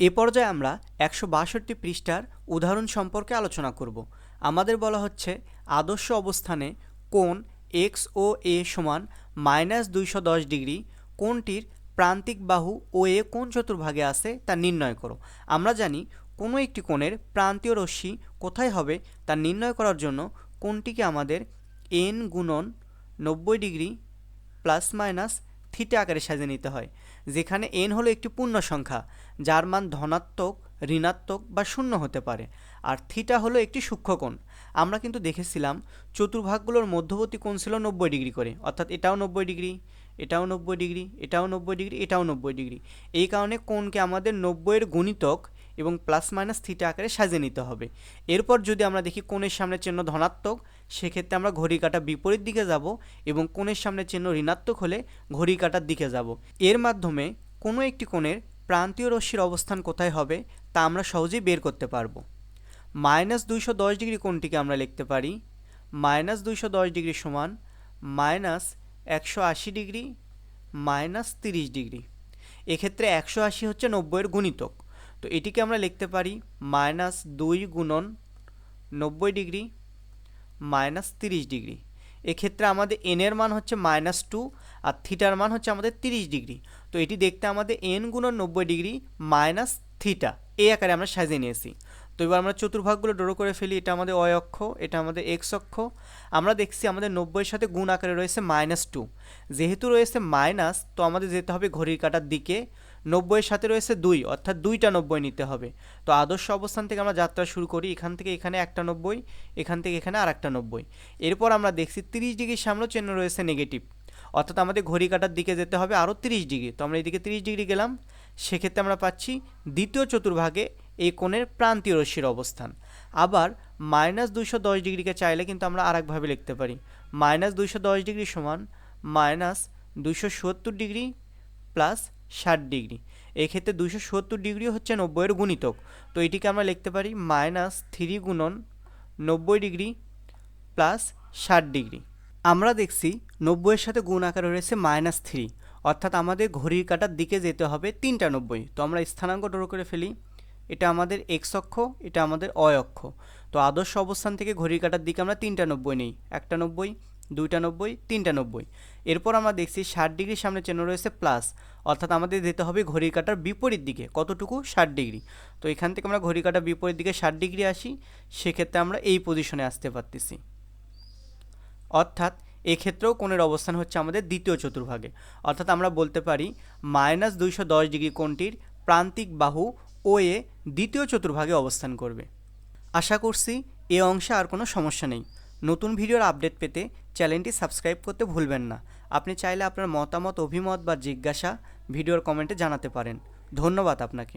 এ পর্যায়ে আমরা একশো বাষট্টি পৃষ্ঠার উদাহরণ সম্পর্কে আলোচনা করব। আমাদের বলা হচ্ছে আদর্শ অবস্থানে কোন এক্স ও এ সমান মাইনাস দুইশো দশ ডিগ্রি কোনটির প্রান্তিক বাহু ও এ কোন চতুর্ভাগে আছে তা নির্ণয় করো। আমরা জানি কোনো একটি কোণের প্রান্তীয় রশ্মি কোথায় হবে তা নির্ণয় করার জন্য কোনটিকে আমাদের এন গুণন নব্বই ডিগ্রি প্লাস মাইনাস থিটা আকারে সাজিয়ে নিতে হয়, যেখানে এন হলো একটি পূর্ণ সংখ্যা, যার মান ধনাত্মক, ঋণাত্মক বা শূন্য হতে পারে, আর থিটা হলো একটি সূক্ষ্মকোণ আমরা কিন্তু দেখেছিলাম চতুর্ভাগগুলোর মধ্যবর্তী কোণ ছিল নব্বই ডিগ্রি করে, অর্থাৎ এটাও নব্বই ডিগ্রি, এটাও নব্বই ডিগ্রি, এটাও নব্বই ডিগ্রি, এটাও নব্বই ডিগ্রি। এই কারণে কোণকে আমাদের নব্বইয়ের গুণিতক এবং প্লাস মাইনাস থিটা আকারে সাজিয়ে নিতে হবে। এরপর যদি আমরা দেখি কোণের সামনে চিহ্ন ধনাত্মক, সেক্ষেত্রে আমরা ঘড়ি কাটা বিপরীত দিকে যাব এবং কোণের সামনে চিহ্ন ঋণাত্মক হলে ঘড়ি কাটার দিকে যাব। এর মাধ্যমে কোনো একটি কোণের প্রান্তীয় রশ্মির অবস্থান কোথায় হবে তা আমরা সহজেই বের করতে পারব। মাইনাস দুইশো দশ ডিগ্রি কোণটিকে আমরা লিখতে পারি। মাইনাস দুইশো দশ ডিগ্রি সমান মাইনাস একশো আশি ডিগ্রি মাইনাস তিরিশ ডিগ্রি। এক্ষেত্রে একশো আশি হচ্ছে নব্বইয়ের গুণিতক। তো এটিকে আমরা লিখতে পারি মাইনাস দুই গুণন নব্বই ডিগ্রি মাইনাস তিরিশ ডিগ্রি। এক্ষেত্রে আমাদের এনের মান হচ্ছে মাইনাস টু আর থিটার মান হচ্ছে আমাদের তিরিশ ডিগ্রি। তো এটি দেখতে আমাদের এন গুণন নব্বই ডিগ্রি মাইনাস থিটা, এই আকারে আমরা সাজিয়ে নিয়েছি। তো এবার আমরা চতুর্ভাগগুলো ড্র করে ফেলি, এটা আমাদের অয় অক্ষ, এটা আমাদের এক্স অক্ষ। আমরা দেখছি আমাদের নব্বইয়ের সাথে গুণ আকারে রয়েছে মাইনাস টু। যেহেতু রয়েছে মাইনাস, তো আমাদের যেতে হবে ঘড়ির কাটার দিকে। নব্বইয়ের সাথে রয়েছে দুই, অর্থাৎ দুইটা নব্বই নিতে হবে। তো আদর্শ অবস্থান থেকে আমরা যাত্রা শুরু করি, এখান থেকে এখানে একটা নব্বই, এখান থেকে এখানে আর একটা নব্বই। এরপর আমরা দেখছি তিরিশ ডিগ্রির সামনেও চিহ্ন রয়েছে নেগেটিভ অর্থাৎ আমাদের ঘড়ি কাটার দিকে যেতে হবে আরও তিরিশ ডিগ্রি। তো আমরা এদিকে তিরিশ ডিগ্রি গেলাম, সেক্ষেত্রে আমরা পাচ্ছি দ্বিতীয় চতুর্ভাগে এই কোণের প্রান্তীয় রশ্মির অবস্থান। আবার মাইনাস দুইশো দশ ডিগ্রিকে চাইলে কিন্তু আমরা আরেকভাবে লিখতে পারি। মাইনাস দুইশো দশ ডিগ্রি সমান মাইনাস দুইশো সত্তর ডিগ্রি প্লাস ষাট ডিগ্রি। এক্ষেত্রে দুইশো সত্তর ডিগ্রি হচ্ছে নব্বইয়ের গুণিতক। তো এটিকে আমরা লিখতে পারি মাইনাস থ্রি গুণন নব্বই ডিগ্রি প্লাস ষাট ডিগ্রি। আমরা দেখছি নব্বইয়ের সাথে গুণ আকারে রয়েছে মাইনাস থ্রি। অর্থাৎ আমাদের ঘড়ির কাটার দিকে যেতে হবে তিনটা নব্বই। তো আমরা স্থানাঙ্ক ড্র করে ফেলি। এটা আমাদের এক্স অক্ষ, এটা আমাদের অয় তো আদর্শ অবস্থান থেকে ঘড়ির কাটার দিকে আমরা তিনটা নব্বই নেই, একটা নব্বই দুইটা নব্বই তিনটা নব্বই এরপর আমরা দেখছি ষাট ডিগ্রির সামনে চিহ্ন রয়েছে প্লাস অর্থাৎ আমাদের যেতে হবে ঘড়ির কাটার বিপরীত দিকে, কতটুকু? ষাট ডিগ্রি। তো এখান থেকে আমরা ঘড়ি কাটার বিপরীত দিকে ষাট ডিগ্রি আসি, সেক্ষেত্রে আমরা এই পজিশনে আসতে পারতেছি। অর্থাৎ এক্ষেত্রেও কোণের অবস্থান হচ্ছে আমাদের দ্বিতীয় চতুর্ভাগে। অর্থাৎ আমরা বলতে পারি মাইনাস দুইশো দশ ডিগ্রি কোণটির প্রান্তিক বাহু ও এ দ্বিতীয় চতুর্ভাগে অবস্থান করবে। আশা করছি এ অংশে আর কোনো সমস্যা নেই। নতুন ভিডিওর আপডেট পেতে চ্যানেলটি সাবস্ক্রাইব করতে ভুলবেন না। আপনি চাইলে আপনার মতামত, অভিমত বা জিজ্ঞাসা ভিডিওর কমেন্টে জানাতে পারেন। ধন্যবাদ আপনাকে।